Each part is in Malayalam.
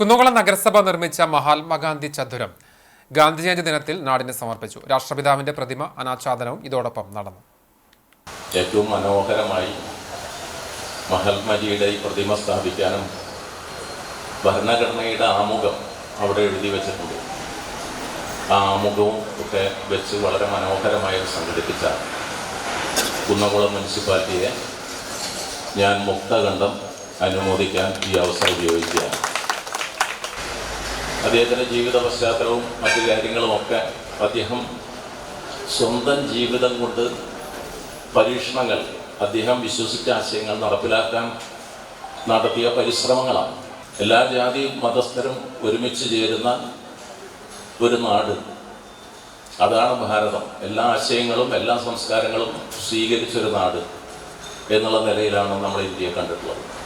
കുന്നംകുളം നഗരസഭ നിർമ്മിച്ച മഹാത്മാഗാന്ധി ചതുരം ഗാന്ധി ജയന്തി ദിനത്തിൽ നാടിന് സമർപ്പിച്ചു. രാഷ്ട്രപിതാവിന്റെ പ്രതിമ അനാച്ഛാദനവും ഇതോടൊപ്പം നടന്നു. ഏറ്റവും മനോഹരമായി മഹാത്മജിയുടെ പ്രതിമ സ്ഥാപിക്കാനും ഭരണഘടനയുടെ ആമുഖം അവിടെ എഴുതി വെച്ചിട്ടുണ്ട്. ആ ആമുഖവും ഒക്കെ വെച്ച് വളരെ മനോഹരമായി സംഘടിപ്പിച്ച കുന്നംകുളം മുനിസിപ്പാലിറ്റിയെ ഞാൻ മുക്തകണ്ഠം അനുമോദിക്കാൻ ഈ അവസരം ഉപയോഗിക്കുകയാണ്. അദ്ദേഹത്തിന്റെ ജീവിത പശ്ചാത്തലവും മറ്റു കാര്യങ്ങളുമൊക്കെ അദ്ദേഹം സ്വന്തം ജീവിതം കൊണ്ട് പരീക്ഷണങ്ങൾ അദ്ദേഹം വിശ്വസിച്ച ആശയങ്ങൾ നടപ്പിലാക്കാൻ നടത്തിയ പരിശ്രമങ്ങളാണ്. എല്ലാ ജാതി മതസ്ഥരും ഒരുമിച്ച് ചേരുന്ന ഒരു നാട്. അതാണ് ഭാരതം. എല്ലാ ആശയങ്ങളും എല്ലാ സംസ്കാരങ്ങളും സ്വീകരിച്ചൊരു നാട് എന്നുള്ള നിലയിലാണ് നമ്മൾ ഇന്ത്യയെ കണ്ടിട്ടുള്ളത്.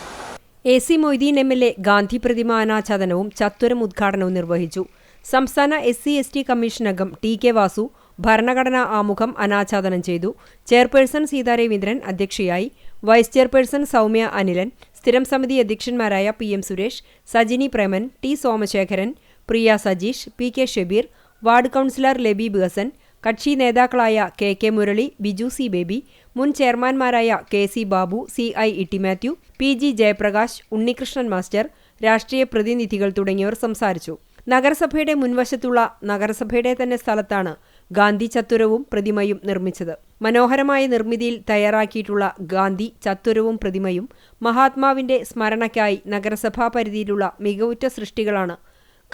A C Moideen M L A Gandhi പ്രതിമ അനാച്ഛാദനവും ചത്വരം ഉദ്ഘാടനവും നിർവഹിച്ചു. സംസ്ഥാന S C S T commission അംഗം ടി കെ വാസു ഭരണഘടനാ ആമുഖം അനാച്ഛാദനം ചെയ്തു. ചെയർപേഴ്സൺ സീതാരവീന്ദ്രൻ അധ്യക്ഷയായി. വൈസ് ചെയർപേഴ്സൺ സൗമ്യ അനിലൻ സ്ഥിരം സമിതി അധ്യക്ഷന്മാരായ P M Suresh Sajini Preman T Somasekharan Priya Sajeesh P K Shabeer ward councillor Labeeb Hasan കക്ഷി നേതാക്കളായ K K Murali Biju C Baby മുൻ ചെയർമാൻമാരായ K C Babu C I Itty Mathew P G Jayaprakash Unnikrishnan master രാഷ്ട്രീയ പ്രതിനിധികൾ തുടങ്ങിയവർ സംസാരിച്ചു. നഗരസഭയുടെ മുൻവശത്തുള്ള നഗരസഭയുടെ തന്നെ സ്ഥലത്താണ് ഗാന്ധി ചത്തുരവും പ്രതിമയും നിർമ്മിച്ചത്. മനോഹരമായ നിർമ്മിതിയിൽ തയ്യാറാക്കിയിട്ടുള്ള ഗാന്ധി ചത്തുരവും പ്രതിമയും മഹാത്മാവിന്റെ സ്മരണയ്ക്കായി നഗരസഭാ പരിധിയിലുള്ള മികവുറ്റ സൃഷ്ടികളാണ്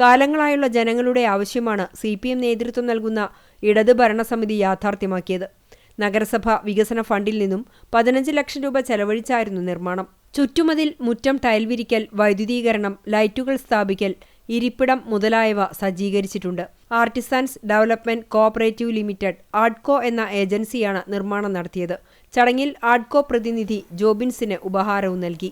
കാലങ്ങളായുള്ള ജനങ്ങളുടെ ആവശ്യമാണ് സി പി എം നേതൃത്വം നൽകുന്ന ഇടത് ഭരണസമിതി യാഥാർത്ഥ്യമാക്കിയത്. നഗരസഭ വികസന ഫണ്ടിൽ നിന്നും പതിനഞ്ച് ലക്ഷം രൂപ ചെലവഴിച്ചായിരുന്നു നിർമ്മാണം. ചുറ്റുമതിൽ മുറ്റം ടൈൽ വിരിക്കൽ വൈദ്യുതീകരണം ലൈറ്റുകൾ സ്ഥാപിക്കൽ ഇരിപ്പിടം മുതലായവ സജ്ജീകരിച്ചിട്ടുണ്ട്. Artisans development cooperative limited Adco എന്ന ഏജൻസിയാണ് നിർമ്മാണം നടത്തിയത്. ചടങ്ങിൽ ആഡ്കോ പ്രതിനിധി ജോബിൻസിന് ഉപഹാരവും നൽകി.